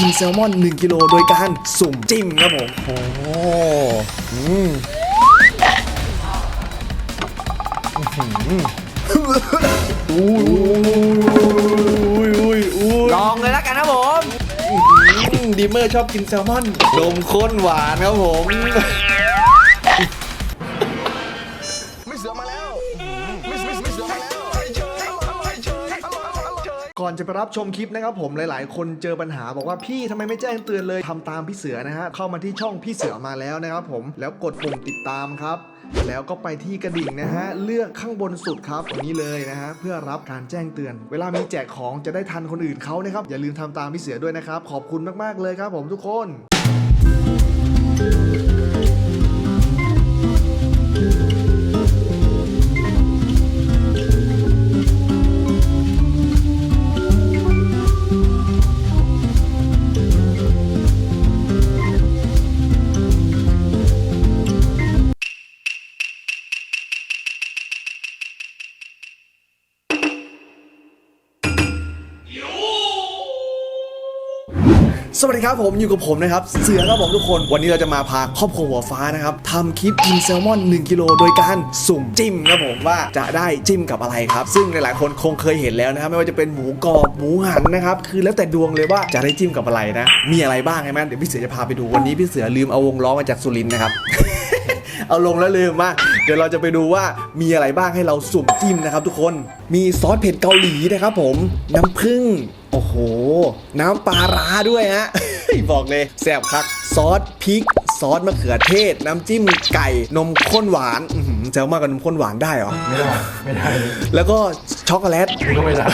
กินแซลมอน 1 กิโลโดยการสุ่มจิ้มครับผม โอ้โหอืมอุ้ยอุ้ยอุ้ยลองเลยแล้วกันนะผมดีเมอร์ชอบกินแซลมอนนมข้นหวานครับผม ก่อนจะไปรับชมคลิปนะครับผมหลาย ๆ คนเจอปัญหาบอกว่าพี่ทำไมไม่แจ้งเตือนเลยทำตามพี่เสือนะฮะเข้ามาที่ช่องพี่เสือมาแล้วนะครับผมแล้วกดปุ่มติดตามครับ แล้วก็ไปที่กระดิ่งนะฮะเลือกข้างบนสุดครับตรงนี้เลยนะฮะเพื่อรับการแจ้งเตือน เวลามีแจกของจะได้ทันคนอื่นเขานะครับอย่าลืมทำตามพี่เสือด้วยนะครับขอบคุณมาก ๆ เลยครับผมทุกคน สวัสดีครับผมอยู่กับผมนะครับเสือครับผมทุกคน วันนี้เราจะมาพาครอบครัวหัวฟ้านะครับทำคลิปกินแซลมอน 1กิโลโดยการสุ่มจิ้มครับผมว่าจะได้จิ้มกับอะไรครับ ซึ่งหลายๆคนคงเคยเห็นแล้วนะครับไม่ว่าจะเป็นหมูกรอบหมูหันนะครับคือแล้วแต่ดวงเลยว่าจะได้จิ้มกับอะไรนะ มีอะไรบ้างใช่ไหมเดี๋ยวพี่เสือจะพาไปดูวันนี้พี่เสือลืมเอาวงล้อมาจากสุรินทร์นะครับเอาลงแล้วลืมมาเดี๋ยวเราจะไปดูว่ามีอะไรบ้างให้เราสุ่มจิ้มนะครับทุกคนมีซอสเผ็ดเกาหลีนะครับผมน้ำผึ้ง โอ้โห น้ำปลาร้าด้วยฮะ บอกเลยแซ่บคัก ซอสพริก ซอสมะเขือเทศ น้ำจิ้มไก่ นมข้นหวานอื้อหือแซลมอนกับนมข้นหวานได้เหรอ ไม่ได้ ไม่ได้แล้วก็ช็อกโกแลตนี่ก็ไม่ได้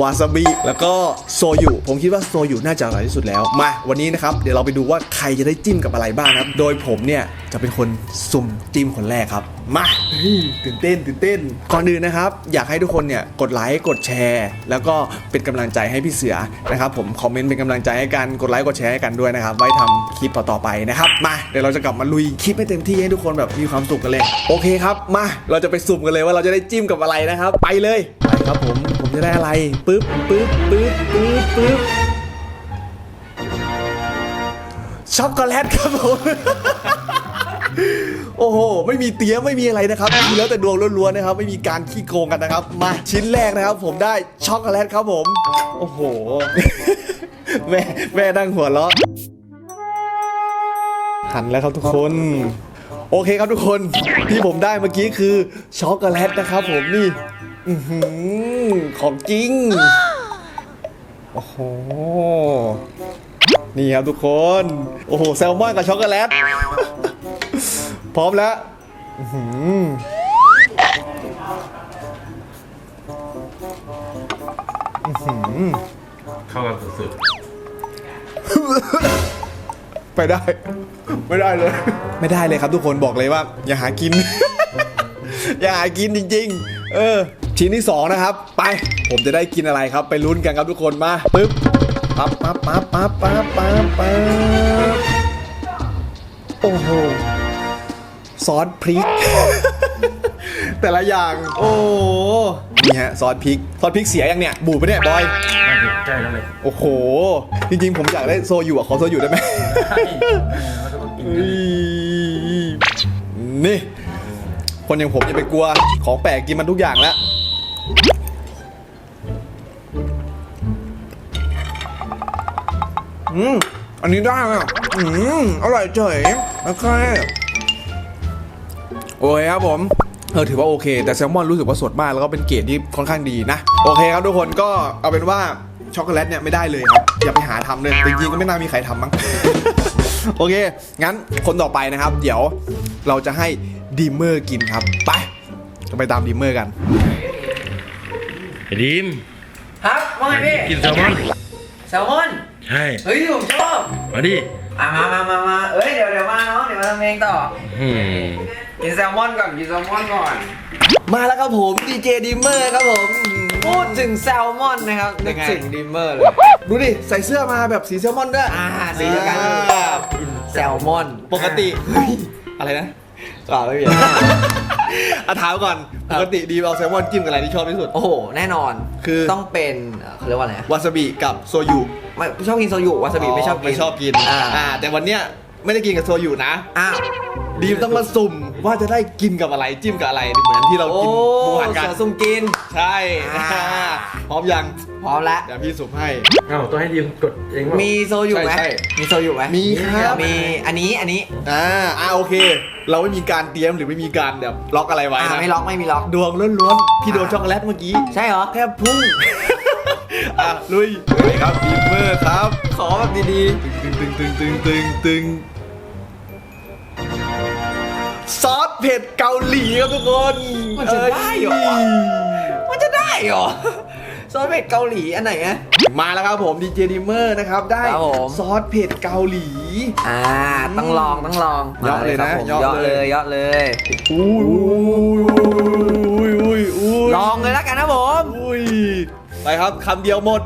วาซาบิ แล้วก็โซยุ ผมคิดว่าโซยุน่าจะอร่อยที่สุดแล้ว มา วันนี้นะครับ เดี๋ยวเราไปดูว่าใครจะได้จิ้มกับอะไรบ้างนะครับ โดยผมเนี่ย จะเป็นคนสุ่มจิ้มคนแรกครับ มาเฮ้ยตื่นเต้นตื่นเต้น ก่อนอื่นนะครับ อยากให้ทุกคนเนี่ยกดไลค์กดแชร์ แล้วก็เป็นกำลังใจให้พี่เสือนะครับผมคอมเมนต์เป็นกำลังใจให้กันกดไลค์กดแชร์ให้กันด้วยนะครับ ไว้ทำคลิปต่อๆไปนะครับมาเดี๋ยวเราจะกลับมาลุยคลิปให้เต็มที่ให้ทุกคนแบบมีความสุขกันเลยโอเคครับมาเราจะไปสุ่มกันเลยว่าเราจะได้จิ้มกับอะไรนะครับ ไปเลยไปครับผมผมจะได้อะไรปึ๊บปึ๊บปึ๊บปึ๊บปึ๊บช็อกโกแลตครับผม โอ้โห ไม่มีเตี้ยไม่มีอะไรนะครับคือแล้วแต่ดวงล้วนๆนะครับ ไม่มีการขี้โกงกันนะครับ มาชิ้นแรกนะครับ ผมได้ช็อกโกแลตครับผม โอ้โห แม่แม่นั่งหัวเราะหันแล้วครับทุกคน โอเคครับทุกคนที่ผมได้เมื่อกี้คือช็อกโกแลตนะครับผมนี่อของจริง โอ้โห นี่ครับทุกคน โอ้โห แซลมอนกับช็อกโกแลต พร้อมแล้วอื้อหืออื้อหือเข้ากันสุดไปได้ ไม่ได้เลย ไม่ได้เลยครับทุกคนบอกเลยว่า อย่าหากิน อย่าหากินจริง ๆ เออ ชิ้นที่สองนะครับ ไป ผมจะได้กินอะไรครับ ไปลุ้นกันครับทุกคนมาปึ๊บปั๊บปั๊บปั๊บปั๊บปั๊บปั๊บปั๊บ ซอสพริก แต่ละอย่าง โอ้โหนี่ฮะซอสพริก ซอสพริกเสียยังเนี่ยบูดปะเนี่ยบอยๆน่าจะใกล้แล้วเลยโอ้โห จริงๆ ผมอยากได้โซอยู่อะขอโซอยู่ได้ไหมเราจะมากินเฮ้ยนี่ คนอย่างผมจะไปกลัว ของแปลกกินมันทุกอย่างแล้ว อืม อันนี้ได้อะ อืม อร่อยเฉยโอเค โอเคครับผมเออถือว่าโอเค แต่แซลมอนรู้สึกว่าสดมากแล้วก็เป็นเกรดที่ค่อนข้างดีนะ โอเคครับทุกคนก็เอาเป็นว่าช็อกโกแลตเนี่ยไม่ได้เลยครับอย่าไปหาทำเลยจริงๆก็ไม่น่ามีใครทำมั้งโอเค งั้นคนต่อไปนะครับ เดี๋ยวเราจะให้ดีมเมอร์กินครับ ไปจะไปตามดีมเมอร์กันไอ้ดิมครับว่าไงพี่กินแซลมอนแซลมอนใช่เฮ้ยผมชอบมาดิอะมามามามาเอ้ยเดี๋ยวเดี๋ยวมาเนาะเดี๋ยวมาทำเองต่ออืม กินแซลมอนก่อนกินแซลมอนก่อน มาแล้วครับผมดีเจดีมเมอร์ครับผมพูดถึงแซลมอนนะครับนึกถึงดิมเมอร์เลยดูดิใส่เสื้อมาแบบสีแซลมอนด้วยอ่าสีเดียวกันอ่ากินแซลมอนปกติเฮ้ยอะไรนะก่อนไม่มีอาถามก่อนปกติดีมเอาแซลมอนจิ้มกับอะไรที่ชอบที่สุด โอ้โห แน่นอนคือต้องเป็นเอ่อเขาเรียกว่าอะไรนะวาซาบิกับโซยุไม่ชอบกินโซยุวาซาบิไม่ชอบกินไม่ชอบกินอ่าอ่าแต่วันเนี้ยไม่ได้กินกับโซยุนะอ้าว ดีมต้องมาสุ่มว่าจะได้กินกับอะไรจิ้มกับอะไรเหมือนที่เราโอ้กินหมูหันกัน เสือซุ่มกิน ใช่อ่า พร้อมยังพร้อมแล้วเดี๋ยวพี่สุ่มให้ เอ้าต้องให้ดีมกดเองว่ามีโซยุไหมใช่ใช่มีโซยุไหมมีครับ มีอันนี้อันนี้อ่าอ่าโอเค เราไม่มีการเตรียมหรือไม่มีการแบบล็อกอะไรไว้อ่านะไม่ล็อกไม่มีล็อกดวงล้วนๆพี่โดนช็อกโกแลตเมื่อกี้ใช่เหรอแทบพุ่ง อะลุยไปครับดีมเมอร์ครับ ขอแบบดีตึงตึงตึงตึงตึงตึง ซอสเผ็ดเกาหลีครับทุกคนๆมันจะได้เหรอ มันจะได้เหรอ ซอสเผ็ดเกาหลีอันไหนอะมาแล้วครับผมดีเจดิมเมอร์นะครับ ได้ครับผม ซอสเผ็ดเกาหลี อ่า ต้องลองต้องลองเยอะเลยนะมาครับผมเยอะเยอะเลเลย ยเยอะเลย อุ้ยอุ้ยอุ้ยอุ้ยลองเลยแล้วกันนะผม อุ้ยไปครับคำเดียวหมด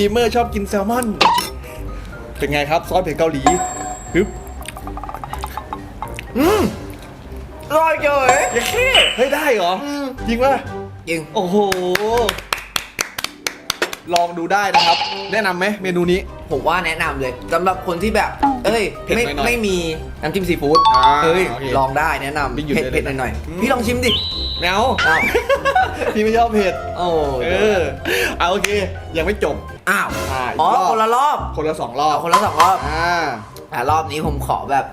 ดิมเมอร์ชอบกินแซลมอนเป็นไงครับซอสเผ็ดเกาหลีฮึบ อร่อยเฉยเฮ้ยได้เหรอจริงป่ะ จริง โอ้โห ลองดูได้นะครับ แนะนำไหมเมนูนี้ ผมว่าแนะนำเลยสำหรับคนที่แบบ เอ้ย เผ็ดไม่หน่อยๆไม่มีน้ำจิ้มซีฟู้ดอ่าเอ้ย โอเคลองได้แนะนไม่หยุำดเผ็ดเลยเผ็ดหนะน่อยอืม ๆ พี่ลองชิมดิแมวอ้าว พี่ไม่ชอบเผ็ด โอ้เออเอาโอเค ยังไม่จบ อ้าว อ่าอีกอ๋อ รอบ คนละรอบคนละสองรอบ เอาคนละสองรอบ อ่า อ่ารอบนี้ผมขอแบบ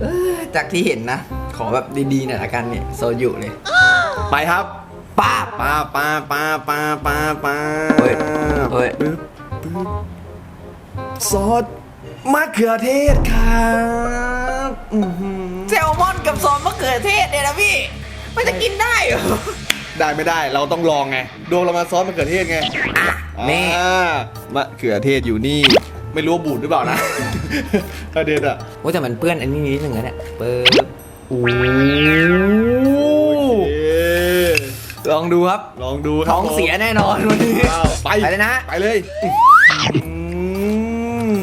เอ้ยจากที่เห็นนะ ขอแบบดีๆหน่อยละกันเนี่ยโซยุเลย ไปครับป้าบปาปาปาปาปาปาเฮ้ยเฮ้ย ปึ๊บปึ๊บซอสมะเขือเทศครับอื้อหือแซลมอนกับซอสมะเขือเทศเนี่ยนะพี่ มันจะกินได้เหรอ ได้ไม่ได้เราต้องลองไงดวงเรามาซอสมะเขือเทศไงอะนี่ อ่ามะเขือเทศอยู่นี่ ไม่รู้ว่าบูดหรือเปล่านะ ประเด็นอะโอ้ยแต่มันเปื้อนอันนี้นิดหนึ่งนะเนี่ยเปิดโอ้เคลองดูครับลองดูครับท้องเสียแน่นอนวันนี้อ้าวไปไปเลยนะไปเลยอื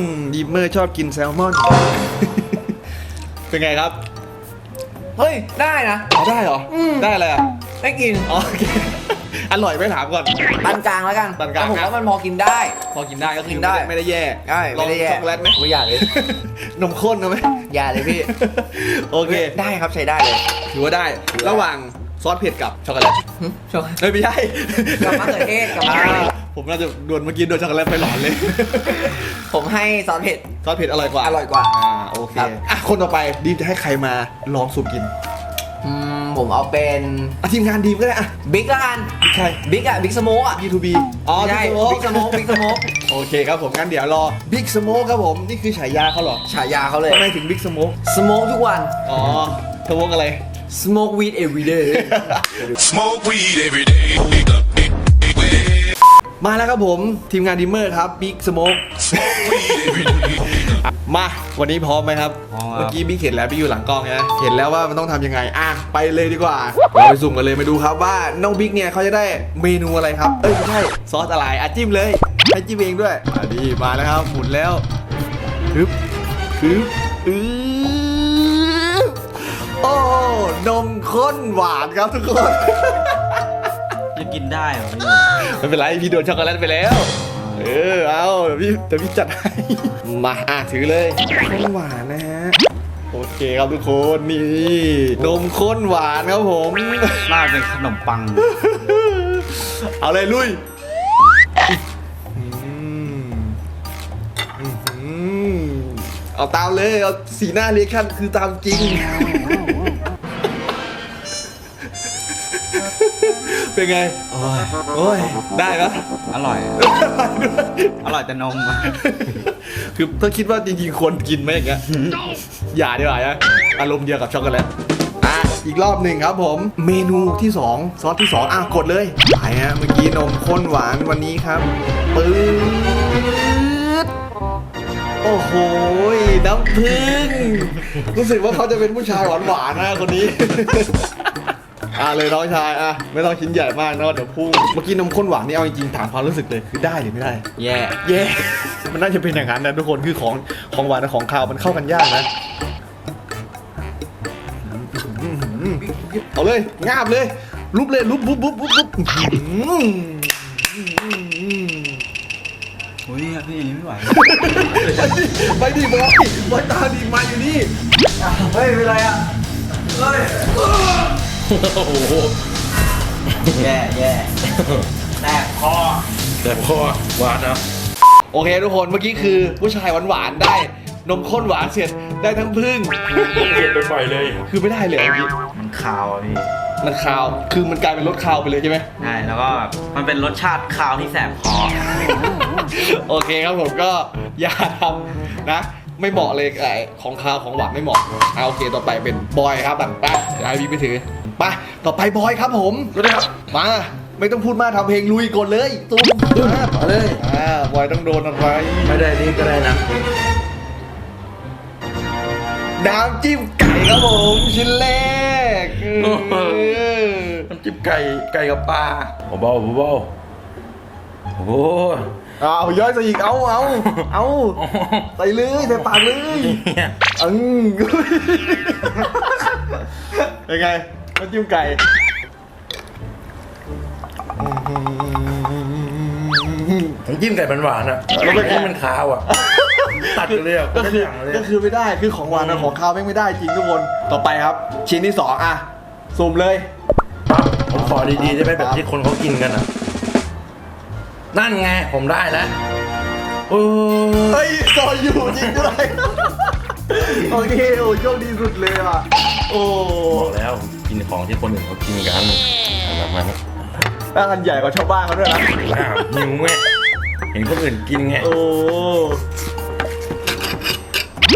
มดิมเมอร์ชอบกินแซลมอน เป็นไงครับ เฮ้ย ได้นะอ๋อได้เหรออมได้อะไรอะ ได้กินอ๋อโอเค อร่อยไหม่ถามก่อน ปานกลางแล้วกันปานกลาง แต่ผมนะว่ามันพอกินได้ พอกินได้ก็คือกินได้ไม่ได้แย่ใช่ลอไม่งได้แย่ช็อกโกแลตไหมไม่อยากเลย นมข้นเอาไหมอย่าเลยพี่โอเค ได้ครับใช้ได้เลย ถือว่าได้ ระหว่างซอสเผ็ดกับช็อกโกแลตหึชอบเอ้ยไม่ใช่กับมะเขือเทศกับมะเขือเทศ อ่าผมน่าจะโดนเมื่อกี้โดนช็อกโกแลตไปหลอนเลย ผมให้ซอสเผ็ด ซอสเผ็ดอร่อยกว่าอร่อยกว่าอ่าโอเคครับ อะคนต่อไปดีมจะให้ใครมาลองสูบกิน อืม ผมเอาเป็นอะทีมงานดีมก็ได้อะบิ๊กแล้วกันใคร บิ๊กอะบิ๊กสโมอะ B2B อ๋อใช่ Big Smoke Big Smoke Big Smoke โอเคครับผมงั้นเดี๋ยวรอ Big Smoke ครับผม นี่คือฉายาเขาเหรอฉายาเขาเลยทำไมถึง Big Smoke สโมกทุกวัน อ๋อสโมกอะไร smoke weed every day Smoke weed every day. มาแล้วครับผมทีมงานดีมเมอร์ครับ Big Smoke มาวันนี้พร้อมไหมครับ พร้อมครับ เมื่อกี้บิ๊กเห็นแล้วบิ๊กอยู่หลังกล้องนะเห็นแล้วว่ามันต้องทำยังไงอะไปเลยดีกว่าเราไปสุ่มกันเลยมาดูครับว่าน้องบิ๊กเนี่ยเขาจะได้เมนูอะไรครับ เอ้ยไม่ใช่ซอสอะไรอะจิ้มเลยให้จิ้มเองด้วยอะดีมาแล้วครับหมุนแล้วฮึบฮึบอือโอ้นมข้นหวานครับทุกคน จะกินได้เหรอพี่ไม่เป็นไรพี่โดนช็อกโกแลตไปแล้ว เออเอาเดี๋ยว พี่เดี๋ยวพี่จัดให้ มาอะถือเลยข้นหวานนะฮะ โอเคครับทุกคนนี่ นมข้นหวานครับผมน่าเป็นขนมปัง เอาเลยลุยอืมอื้อหือเอาตามเลย เอาสีหน้าเรียกชั่นคือตามจริง เป็นไง โอ้ยโอ้ยได้ปะอร่อย อร่อยแต่นมอะคือถ้าคิดว่าจริงๆควรกินไหมอย่างเงี้ยอย่าดีกว่านะอารมณ์เดียวกับช็อกโกแลตอะอีกรอบหนึ่งครับผม เมนูที่ 2 ซอสที่ 2 อะกดเลยไปฮะเมื่อกี้นมข้นหวานวันนี้ครับปื๊ดโอ้โหน้ำผึ้งรู้สึกว่าเขาจะเป็นผู้ชายหวานๆนะคนนี้ อะเลยน้องชายอะไม่ต้องชิ้นใหญ่มากนะเดี๋ยวพุ่งเมื่อกี้นมข้นหวานนี่เอาจริงๆถามความรู้สึกเลยคือได้หรือไม่ได้ แย่แย่มันน่าจะเป็นอย่างนั้นนะทุกคนคือของของหวานกับของคาวมันเข้ากันยากนะเอาเลยงาบเลยลุบเลยลุบบุ๊บบุ๊บบุ๊บบุ๊บอื้อหือโอ้ยพี่ไม่ไหวไปดิบอยบอยตาดีมาอยู่นี่เฮ้ยเป็นไรอะเฮ้ย แย่แย่แต่พอแต่พ่อหวานนะโอเคทุกคนเมื่อกี้คือผู้ชายหวานๆได้นมข้นหวานเสร็จได้ทั้งพึ่งเกลียดไปบ่อยเลยคือไม่ได้เลยเมื่อกี้มันคาวอะพี่มันคาวคือมันกลายเป็นรสคาวไปเลยใช่ไหม ใช่แล้วก็แบบมันเป็นรสชาติคาวที่แสบคอ โอเคครับผมก็อย่าทำนะ ไม่เหมาะเลยไอ้ของคาวของหวานไม่เหมาะเอาโอเคต่อไปเป็นบอยครับบังไปเดี๋ยวให้พี่ไปถือ ไปต่อไปบอยครับผมครับมาไม่ต้องพูดมากทำเพลงลุยก่อนเลยตุ้มมามาเลยอ่าบอยต้องโดนอะไรไม่ได้นี่ก็ได้นะน้ำจิ้มไก่ครับผมชิ้นแรกเออน้ำจิ้มไก่ไก่กับปลาเบาๆเบาๆโอ้โหเอาย้อยใส่อีกเอาเอาเอาใส่เลยใส่ปากเลยอืมเป็นไง น้ำจิ้มไก่น้ำจิ้มไก่มันหวานอะแล้วเมื่อกี้มันขาวอะ ตัดกันเลยอะก็คืออย่างเลย ก็คือไม่ได้คือของหวานกับของข้าวไม่งไม่ได้จริงทุกคนต่อไปครับ ชิ้นที่สองอะสุ่มเลยปั๊บผมขอดีๆได้ไหมแบบที่คนเขากินกันอะ นั่นไงผมได้แล้วโอ้เฮ้ยซอยอยู่จริงด้วย โอเคโอ้โชคดีสุดเลยอะ โอ้บอกแล้วกินของที่คนอื่นเขากินกันแบบนั้นถ้าอันใหญ่กว่าชาวบ้านเขาด้วยนะอ้าวหิวไงเห็นคนอื่นกินไงโอ้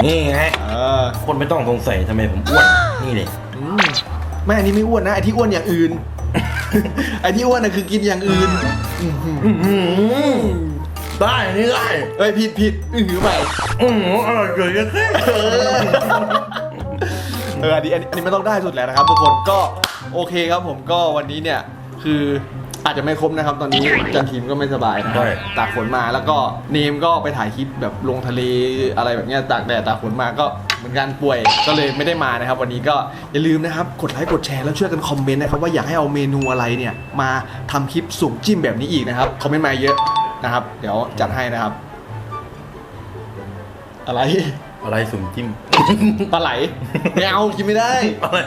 นี่ไงเออคนไม่ต้องสงสัยทำไมผมอ้วนนี่เลยอืมแม่อันนี้ไม่อ้วนนะไอที่อ้วนอย่างอื่น ไอที่อ้วนน่ะคือกินอย่างอื่น อื้อหือ ได้นี่ได้เอ้ยผิดผิดอื้อหือใหม่อืออร่อยเลยแค่เออเอออันนี้อันนี้อันนี้ไม่ต้องได้สุดแล้วนะครับ ทุกคนก็โอเคครับผมก็วันนี้เนี่ยคืออาจจะไม่ครบนะครับ ตอนนี้จันทีมก็ไม่สบายนะครับตากฝนมาแล้วก็เนมก็ไปถ่ายคลิปแบบลงทะเลอะไรแบบเนี้ยตากแดดตากฝนมาก็เหมือนกันป่วยก็เลยไม่ได้มานะครับ วันนี้ก็อย่าลืมนะครับกดไลค์กดแชร์แล้วช่วยกันคอมเมนต์นะครับว่าอยากให้เอาเมนูอะไรเนี่ยมาทำคลิปสุ่มจิ้มแบบนี้อีกนะครับคอมเมนต์มาเยอะ นะครับ เดี๋ยวจัดให้นะครับ อะไร อะไรสุ่มจิ้ม ปลาไหลไม่เอากินไม่ได้ อะไร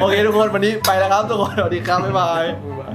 โอเคทุกคนวันนี้ไปแล้วครับทุกคนสวัสดีครับบ๊ายบายบ๊ายบาย